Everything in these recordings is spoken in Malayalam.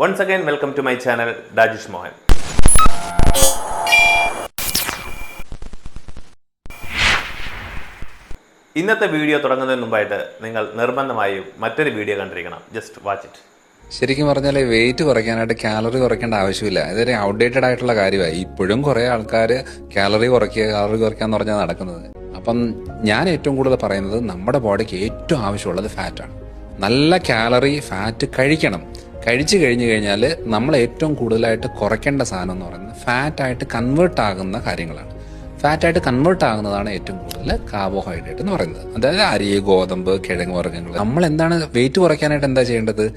Once again welcome to my channel Rajesh Mohan ഇന്നത്തെ വീഡിയോ തുടങ്ങുന്നതിന് മുമ്പായിട്ട് നിങ്ങൾ നിർബന്ധമായും മറ്റൊരു വീഡിയോ കണ്ടിരിക്കണം. ജസ്റ്റ് വാച്ച് ഇറ്റ് ശരിക്കും പറഞ്ഞാൽ വെയിറ്റ് കുറയ്ക്കാനായിട്ട് കാലറി കുറയ്ക്കേണ്ട ആവശ്യമില്ല. ഇതൊരു ഔട്ട്ഡേറ്റഡ് ആയിട്ടുള്ള കാര്യമാണ് ഇപ്പോഴും കുറേ ആൾക്കാർ കാലറി കുറയ്ക്കുക കാലറി കുറയ്ക്കുക എന്ന് പറഞ്ഞാൽ നടക്കുന്നത്. അപ്പം ഞാൻ ഏറ്റവും കൂടുതൽ പറയുന്നത് നമ്മുടെ ബോഡിക്ക് ഏറ്റവും ആവശ്യമുള്ളത് ഫാറ്റാണ് നല്ല കാലറി ഫാറ്റ് കഴിക്കണം. കഴിച്ചു കഴിഞ്ഞു കഴിഞ്ഞാൽ നമ്മൾ ഏറ്റവും കൂടുതലായിട്ട് കുറയ്ക്കേണ്ട സാധനം എന്ന് പറയുന്നത് ഫാറ്റായിട്ട് കൺവേർട്ട് ആകുന്ന കാര്യങ്ങളാണ്. ഫാറ്റായിട്ട് കൺവേർട്ട് ആകുന്നതാണ് ഏറ്റവും കൂടുതൽ കാർബോഹൈഡ്രേറ്റ് എന്ന് പറയുന്നത്. അതായത് അരി ഗോതമ്പ് കിഴങ്ങ് വർഗങ്ങൾ നമ്മൾ എന്താണ് വെയിറ്റ് കുറയ്ക്കാനായിട്ട് എന്താ ചെയ്യേണ്ടത്?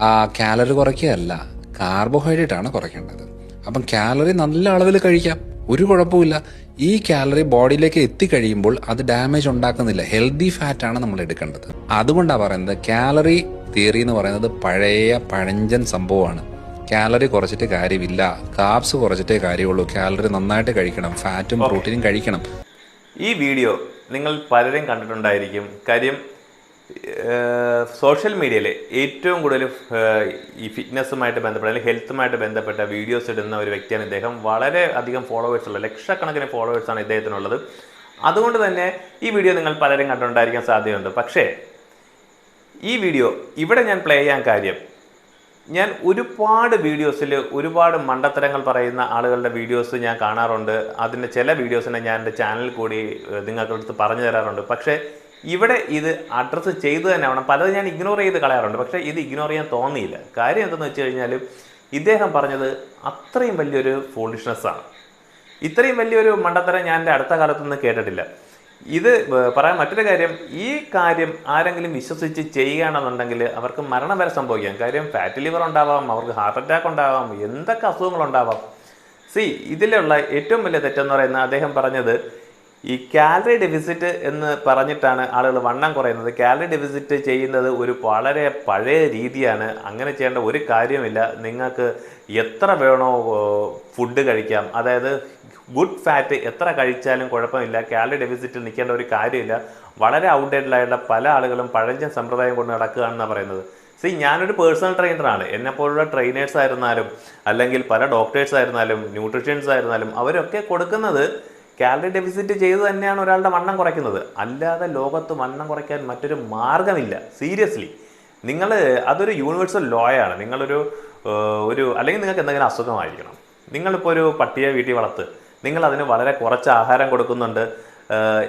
ആ കാലറി കുറയ്ക്കുകയല്ല കാർബോഹൈഡ്രേറ്റ് ആണ് കുറയ്ക്കേണ്ടത്. അപ്പം കാലറി നല്ല അളവിൽ കഴിക്കാം. ഒരു കുഴപ്പമില്ല ഈ കാലറി ബോഡിയിലേക്ക് എത്തിക്കഴിയുമ്പോൾ അത് ഡാമേജ് ഉണ്ടാക്കുന്നില്ല. ഹെൽത്തി ഫാറ്റ് ആണ് നമ്മൾ എടുക്കേണ്ടത്. അതുകൊണ്ടാണ് പറയുന്നത് കാലറി തിയറി എന്ന് പറയുന്നത് പഴയ പഴഞ്ചൻ സംഭവമാണ്. കാലറി കുറച്ചിട്ട് കാര്യമില്ല. കാർബ്സ് കുറച്ചിട്ടേ കാര്യമുള്ളൂ. കാലറി നന്നായിട്ട് കഴിക്കണം. ഫാറ്റും പ്രോട്ടീനും കഴിക്കണം. ഈ വീഡിയോ നിങ്ങൾ പലരും കണ്ടിട്ടുണ്ടായിരിക്കും. കാര്യം സോഷ്യൽ മീഡിയയിൽ ഏറ്റവും കൂടുതൽ ഈ ഫിറ്റ്നസ്സുമായിട്ട് ബന്ധപ്പെട്ട അല്ലെങ്കിൽ ഹെൽത്തുമായിട്ട് ബന്ധപ്പെട്ട വീഡിയോസ് ഇടുന്ന ഒരു വ്യക്തിയാണ് ഇദ്ദേഹം. വളരെ അധികം ഫോളോവേഴ്സ് ഉള്ള ലക്ഷക്കണക്കിന് ഫോളോവേഴ്സാണ് ഇദ്ദേഹത്തിനുള്ളത്. അതുകൊണ്ട് തന്നെ ഈ വീഡിയോ നിങ്ങൾ പലരും കണ്ടിട്ടുണ്ടായിരിക്കാൻ സാധ്യതയുണ്ട്. പക്ഷേ ഈ വീഡിയോ ഇവിടെ ഞാൻ പ്ലേ ചെയ്യാൻ കാര്യം ഞാൻ ഒരുപാട് വീഡിയോസിൽ ഒരുപാട് മണ്ടത്തരങ്ങൾ പറയുന്ന ആളുകളുടെ വീഡിയോസ് ഞാൻ കാണാറുണ്ട്. അതിന്റെ ചില വീഡിയോസിനെ ഞാൻ എന്റെ ചാനലിൽ കൂടി നിങ്ങൾക്കടുത്ത് പറഞ്ഞു തരാറുണ്ട്. പക്ഷേ ഇവിടെ ഇത് അഡ്രസ്സ് ചെയ്തു തന്നെ ആവണം പലത് ഞാൻ ഇഗ്നോർ ചെയ്ത് കളയാറുണ്ട്. പക്ഷേ ഇത് ഇഗ്നോർ ചെയ്യാൻ തോന്നിയില്ല. കാര്യം എന്തെന്ന് വെച്ച് കഴിഞ്ഞാൽ ഇദ്ദേഹം പറഞ്ഞത് അത്രയും വലിയൊരു ഫോളിഷ്നെസ്സാണ് ഇത്രയും വലിയൊരു മണ്ടത്തരം ഞാൻ എന്റെ അടുത്ത കാലത്തൊന്നും കേട്ടിട്ടില്ല. ഇത് പറയാൻ മറ്റൊരു കാര്യം ഈ കാര്യം ആരെങ്കിലും വിശ്വസിച്ച് ചെയ്യുകയാണെന്നുണ്ടെങ്കിൽ അവർക്ക് മരണം വരെ സംഭവിക്കാം. കാര്യം ഫാറ്റ് ലിവർ ഉണ്ടാവാം അവർക്ക് ഹാർട്ട് അറ്റാക്ക് ഉണ്ടാവാം എന്തൊക്കെ അസുഖങ്ങളുണ്ടാവാം. സി ഇതിലുള്ള ഏറ്റവും വലിയ തെറ്റെന്ന് പറയുന്നത് അദ്ദേഹം പറഞ്ഞത് ഈ കാലറി ഡെഫിസിറ്റ് എന്ന് പറഞ്ഞിട്ടാണ് ആളുകൾ വണ്ണം കുറയുന്നത്. കാലറി ഡെഫിസിറ്റ് ചെയ്യുന്നത് ഒരു വളരെ പഴയ രീതിയാണ്. അങ്ങനെ ചെയ്യേണ്ട ഒരു കാര്യമില്ല നിങ്ങൾക്ക് എത്ര വേണോ ഫുഡ് കഴിക്കാം. അതായത് ഗുഡ് ഫാറ്റ് എത്ര കഴിച്ചാലും കുഴപ്പമില്ല. കാലറി ഡെഫിസിറ്റിൽ നിൽക്കേണ്ട ഒരു കാര്യമില്ല. വളരെ ഔട്ട്ഡേറ്റഡ് ആയിട്ടുള്ള പല ആളുകളും പഴഞ്ചൻ സമ്പ്രദായം കൊണ്ട് നടക്കുകയാണെന്നാണ് പറയുന്നത്. സി ഞാനൊരു പേഴ്സണൽ ട്രെയിനറാണ് എന്നെ പോലുള്ള ട്രെയിനേഴ്സ് ആയിരുന്നാലും അല്ലെങ്കിൽ പല ഡോക്ടേഴ്സ് ആയിരുന്നാലും ന്യൂട്രീഷ്യൻസ് ആയിരുന്നാലും അവരൊക്കെ കൊടുക്കുന്നത് കാലറി ഡെഫിസിറ്റ് ചെയ്ത് തന്നെയാണ് ഒരാളുടെ വണ്ണം കുറയ്ക്കുന്നത്. അല്ലാതെ ലോകത്ത് വണ്ണം കുറയ്ക്കാൻ മറ്റൊരു മാർഗമില്ല. സീരിയസ്ലി നിങ്ങൾ അതൊരു യൂണിവേഴ്സൽ ലോയാണ് നിങ്ങളൊരു ഒരു അല്ലെങ്കിൽ നിങ്ങൾക്ക് എന്തെങ്കിലും അസുഖമായിരിക്കണം. നിങ്ങളിപ്പോൾ ഒരു പട്ടിയെ വീട്ടിൽ വളർത്ത്. നിങ്ങൾ അതിന് വളരെ കുറച്ച് ആഹാരം കൊടുക്കുന്നുണ്ട്.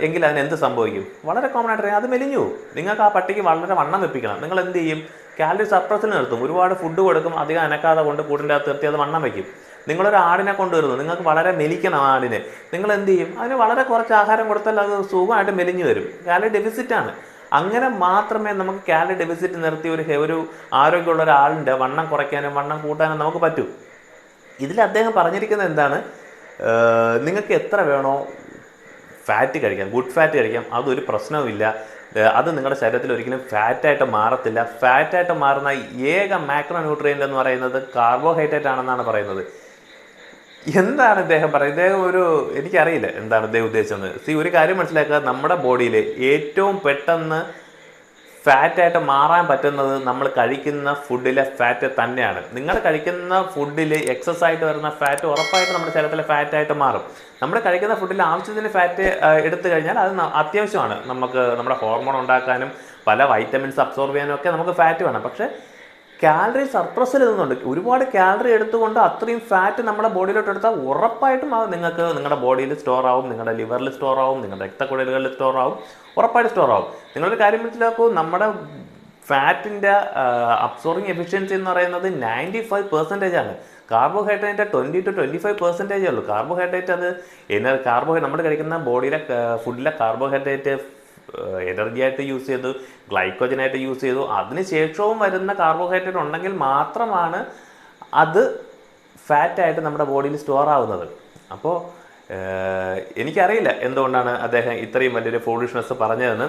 എങ്കിൽ അതിന് എന്ത് സംഭവിക്കും? വളരെ കോമൺ ആയിട്ട് അത് മെലിഞ്ഞു നിങ്ങൾക്ക് ആ പട്ടിക്ക് വളരെ വണ്ണം വെപ്പിക്കണം. നിങ്ങൾ എന്ത് ചെയ്യും? കാലറി സർപ്രസിൽ നിർത്തും. ഒരുപാട് ഫുഡ് കൊടുക്കും അധികം അനക്കാതെ കൊണ്ട് കൂടിന്റെ അകത്ത് നിർത്തി അത് വണ്ണം വയ്ക്കും നിങ്ങളൊരു ആടിനെ കൊണ്ടുവരുന്നു. നിങ്ങൾക്ക് വളരെ മെലിക്കണം ആടിനെ. നിങ്ങൾ എന്ത് ചെയ്യും? അതിന് വളരെ കുറച്ച് ആഹാരം കൊടുത്താൽ അത് സുഖമായിട്ട് മെലിഞ്ഞു വരും. കാലറി ഡെഫിസിറ്റ് ആണ്. അങ്ങനെ മാത്രമേ നമുക്ക് കാലറി ഡെഫിസിറ്റ് നിർത്തി ഒരു ഒരു ആരോഗ്യമുള്ള ഒരാളിന്റെ വണ്ണം കുറയ്ക്കാനും വണ്ണം കൂട്ടാനും നമുക്ക് പറ്റൂ. ഇതിൽ അദ്ദേഹം പറഞ്ഞിരിക്കുന്നത് എന്താണ്? നിങ്ങൾക്ക് എത്ര വേണോ ഫാറ്റ് കഴിക്കാം ഗുഡ് ഫാറ്റ് കഴിക്കാം അതൊരു പ്രശ്നവുമില്ല. അത് നിങ്ങളുടെ ശരീരത്തിൽ ഒരിക്കലും ഫാറ്റായിട്ട് മാറത്തില്ല. ഫാറ്റായിട്ട് മാറുന്ന ഏക മാക്രോ ന്യൂട്രിയന്റ് എന്ന് പറയുന്നത് കാർബോഹൈഡ്രേറ്റ് ആണെന്നാണ് പറയുന്നത്. എന്താണ് ഇദ്ദേഹം പറയുന്നത്? ഇദ്ദേഹം ഒരു എനിക്കറിയില്ല എന്താണ് ഇദ്ദേഹം ഉദ്ദേശിച്ചത് സി ഒരു കാര്യം മനസ്സിലാക്കുക. നമ്മുടെ ബോഡിയിൽ ഏറ്റവും പെട്ടെന്ന് ഫാറ്റായിട്ട് മാറാൻ പറ്റുന്നത് നമ്മൾ കഴിക്കുന്ന ഫുഡിലെ ഫാറ്റ് തന്നെയാണ്. നിങ്ങൾ കഴിക്കുന്ന ഫുഡിൽ എക്സസ് ആയിട്ട് വരുന്ന ഫാറ്റ് ഉറപ്പായിട്ട് നമ്മുടെ ശരീരത്തിലെ ഫാറ്റായിട്ട് മാറും. നമ്മൾ കഴിക്കുന്ന ഫുഡിൽ ആവശ്യത്തിന് ഫാറ്റ് എടുത്തു കഴിഞ്ഞാൽ അത് അത്യാവശ്യമാണ്. നമുക്ക് നമ്മുടെ ഹോർമോൺ ഉണ്ടാക്കാനും പല വൈറ്റമിൻസ് അബ്സോർബ് ചെയ്യാനും ഒക്കെ നമുക്ക് ഫാറ്റ് വേണം. പക്ഷേ കാലറി സർപ്രസ് നിന്നുണ്ട്. ഒരുപാട് കാലറി എടുത്തുകൊണ്ട് അത്രയും ഫാറ്റ് നമ്മുടെ ബോഡിയിലോട്ട് എടുത്താൽ ഉറപ്പായിട്ടും അത് നിങ്ങൾക്ക് നിങ്ങളുടെ ബോഡിയിൽ സ്റ്റോർ ആവും നിങ്ങളുടെ ലിവറിൽ സ്റ്റോർ ആവും നിങ്ങളുടെ രക്തക്കുഴലുകളിൽ സ്റ്റോർ ആവും ഉറപ്പായിട്ട് സ്റ്റോർ ആവും. നിങ്ങളൊരു കാര്യം മനസ്സിലാക്കൂ നമ്മുടെ ഫാറ്റിന്റെ അബ്സോർബിങ് എഫിഷ്യൻസി എന്ന് പറയുന്നത് നയന്റി ഫൈവ് പെർസെന്റേജ് ആണ്. Carbohydrate twenty two twenty five പെർസെന്റേജേ ഉള്ളൂ. കാർബോഹൈഡ്രേറ്റ് അത് എന്നാൽ കാർബോ നമ്മൾ കഴിക്കുന്ന ബോഡിയിലെ ഫുഡിലെ കാർബോഹൈഡ്രേറ്റ് എനർജി ആയിട്ട് യൂസ് ചെയ്തു ഗ്ലൈക്കോജനായിട്ട് യൂസ് ചെയ്തു. അതിനുശേഷവും വരുന്ന കാർബോഹൈഡ്രേറ്റ് ഉണ്ടെങ്കിൽ മാത്രമാണ് അത് ഫാറ്റായിട്ട് നമ്മുടെ ബോഡിയിൽ സ്റ്റോർ ആവുന്നത്. അപ്പോൾ എനിക്കറിയില്ല എന്തുകൊണ്ടാണ് അദ്ദേഹം ഇത്രയും വലിയൊരു ഫോളിഷ്നെസ് പറഞ്ഞതെന്ന്.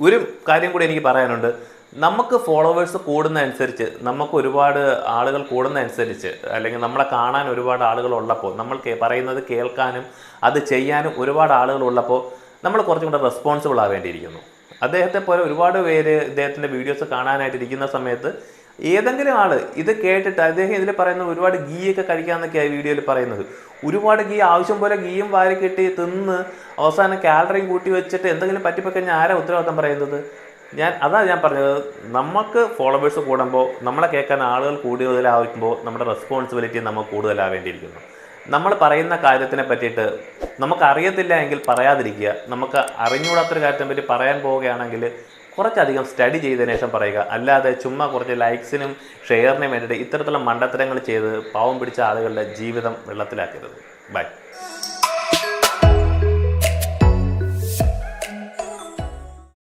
ഒരു കാര്യം കൂടി എനിക്ക് പറയാനുണ്ട്. നമുക്ക് ഫോളോവേഴ്സ് കൂടുന്നതനുസരിച്ച് നമുക്ക് ഒരുപാട് ആളുകൾ കൂടുന്നതനുസരിച്ച് അല്ലെങ്കിൽ നമ്മളെ കാണാൻ ഒരുപാട് ആളുകൾ ഉള്ളപ്പോൾ നമ്മൾ പറയുന്നത് കേൾക്കാനും അത് ചെയ്യാനും ഒരുപാട് ആളുകൾ ഉള്ളപ്പോൾ നമ്മൾ കുറച്ചും കൂടെ റെസ്പോൺസിബിൾ ആവേണ്ടിയിരിക്കുന്നു. അദ്ദേഹത്തെ പോലെ ഒരുപാട് പേര് ഇദ്ദേഹത്തിന്റെ വീഡിയോസ് കാണാനായിട്ട് ഇരിക്കുന്ന സമയത്ത് ഏതെങ്കിലും ആൾ ഇത് കേട്ടിട്ട് അദ്ദേഹം ഇതിൽ പറയുന്നത് ഒരുപാട് ഗീയൊക്കെ കഴിക്കാമെന്നൊക്കെയാണ് വീഡിയോയിൽ പറയുന്നത്. ഒരുപാട് ഗീ ആവശ്യം പോലെ ഗീയും വാരി കിട്ടി തിന്ന് അവസാനം കാലറിയും കൂട്ടി വെച്ചിട്ട് എന്തെങ്കിലും ഞാൻ ആരാ ഉത്തരവാദിത്തം പറയുന്നത്? ഞാൻ അതാണ് ഞാൻ പറഞ്ഞത്. നമുക്ക് ഫോളോവേഴ്സ് കൂടുമ്പോൾ നമ്മളെ കേൾക്കാൻ ആളുകൾ കൂടുതലാകുമ്പോൾ നമ്മുടെ റെസ്പോൺസിബിലിറ്റി നമുക്ക് കൂടുതലാവേണ്ടിയിരിക്കുന്നു. നമ്മൾ പറയുന്ന കാര്യത്തിനെ പറ്റിയിട്ട് നമുക്ക് അറിയത്തില്ല എങ്കിൽ പറയാതിരിക്കുക. നമുക്ക് അറിഞ്ഞുകൂടാത്തൊരു കാര്യത്തെ പറ്റി പറയാൻ പോവുകയാണെങ്കിൽ കുറച്ചധികം സ്റ്റഡി ചെയ്തതിനു ശേഷം പറയുക. അല്ലാതെ ചുമ്മാ കുറച്ച് ലൈക്സിനും ഷെയറിനും വേണ്ടിയിട്ട് ഇത്തരത്തിലുള്ള മണ്ടത്തരങ്ങൾ ചെയ്ത് പാവം പിടിച്ച ആളുകളുടെ ജീവിതം വെള്ളത്തിലാക്കരുത്. ബൈ